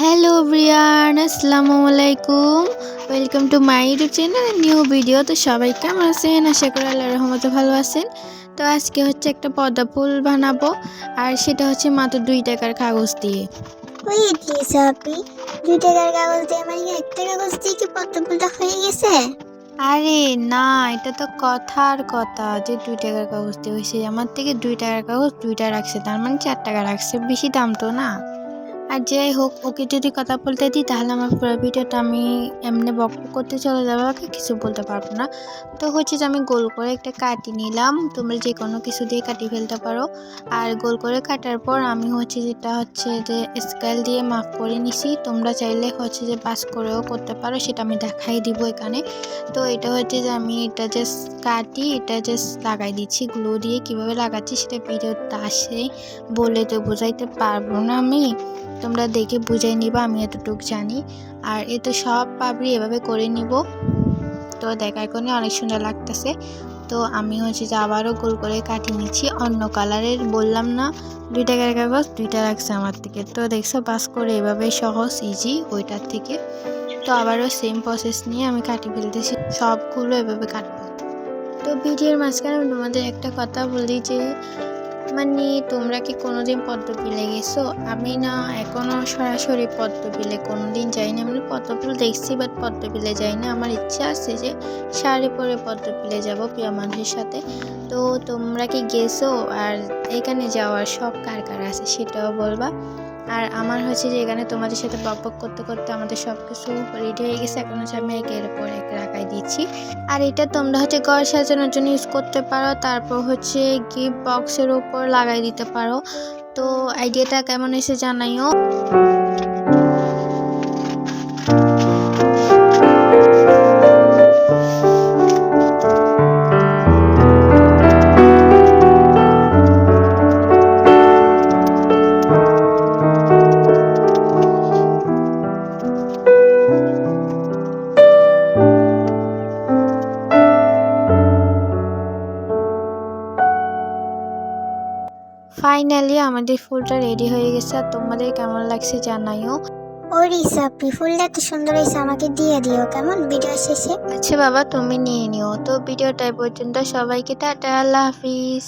Hello Brian আসসালামু আলাইকুম welcome to my YouTube channel new video তো সবাই কেমন আছেন? আশা করি আল্লাহ রহমতে ভালো আছেন। তো আজকে হচ্ছে একটা পদ্মা ফুল বানাবো। আর সেটা হচ্ছে মাত্র দুই টাকার কাগজ দিয়ে। দুই টাকার কাগজ দিয়ে কি একটা কাগজ দিয়ে কি পদ্ম ফুলটা হয়ে গেছে? আরে না এটা তো কথার কথা যে দুই টাকার কাগজ দিয়ে হয়েছে। আমার থেকে দুই টাকার কাগজ দুইটা রাখছে তার মানে চার টাকা রাখছে। বেশি দাম তো না। আর যাই হোক, ওকে যদি কথা বলতে দিই, তাহলে আমার পুরো ভিডিওটা আমি এমনি বক করতে চলে যাব, ওকে কিছু বলতে পারব না। তো হচ্ছে যে আমি গোল করে একটা কাটি নিলাম। তোমরা যে কোনো কিছু দিয়ে কাটি ফেলতে পারো। আর গোল করে কাটার পর আমি হচ্ছে যেটা হচ্ছে যে স্কেল দিয়ে মাফ করে নিছি। তোমরা চাইলে হচ্ছে যে পাস করেও করতে পারো, সেটা আমি দেখাই দিব এখানে। তো এটা হচ্ছে যে আমি এটা জাস্ট কাটি, এটা জাস্ট লাগাই দিচ্ছি। গ্লু দিয়ে কীভাবে লাগাচ্ছি সেটা ভিডিওটা আসে বলে তো বোঝাইতে পারব না আমি। তোমরা দেখে বুঝাই নিবা, আমি এতটুকু জানি। আর এ তো সব পাবড়ি এভাবে করে নিব। তো দেখার কোণে অনেক সুন্দর লাগতেছে। তো আমি হচ্ছে যে আবারও গোল করে কাটিয়ে নিচ্ছি। অন্য কালারের বললাম না দুই টাকার কাগজ, দুইটা রাখছে আমার থেকে। তো দেখছ পাস করে এভাবে সহজ ইজি ওইটার থেকে। তো আবারও সেম প্রসেস নিয়ে আমি কাটি ফেলতেছি। সবগুলো এভাবে কাটবো। তো ভিডিওর মাঝখানে তোমাদের একটা কথা বলি যে মানে তোমরা কি কোনোদিন পদ্মবিলে গেছো? আমি না, এখনও সরাসরি পদ্ম পদ্মবিলে কোনোদিন যাইনি। আমি পদ্মফুল দেখছি বাট পদ্মবিলে যাই না আমার ইচ্ছা আছে যে শাড়ি পরে পদ্মবিলে যাব প্রিয় মানুষের সাথে। তো তোমরা কি গেছো? আর এখানে যাওয়ার শখ কার কার আছে সেটাও বলবা। আর আমার হচ্ছে যে এখানে তোমাদের সাথে বক বক করতে করতে আমাদের সব কিছু রেডি হয়ে গেছে। এখন হচ্ছে আমি একের পর এক রাখাই দিচ্ছি। আর এটা তোমরা হচ্ছে ঘর সাজানোর জন্য ইউজ করতে পারো। তারপর হচ্ছে গিফট বক্সের উপর লাগাই দিতে পারো। তো আইডিয়াটা কেমন এসে জানাইও। ফাইনালি আমাদের ফুলটা রেডি হয়ে গেছে আর তোমাদের কেমন লাগছে জানাইও। ও রিসা আপনি ফুলটা তো সুন্দর হয়েছে আমাকে দিয়ে দিও কেমন ভিডিও শেষে? আচ্ছা বাবা তুমি নিয়ে নিও। তো ভিডিওটা এই পর্যন্ত সবাইকে টাটা আল্লাহ হাফিজ।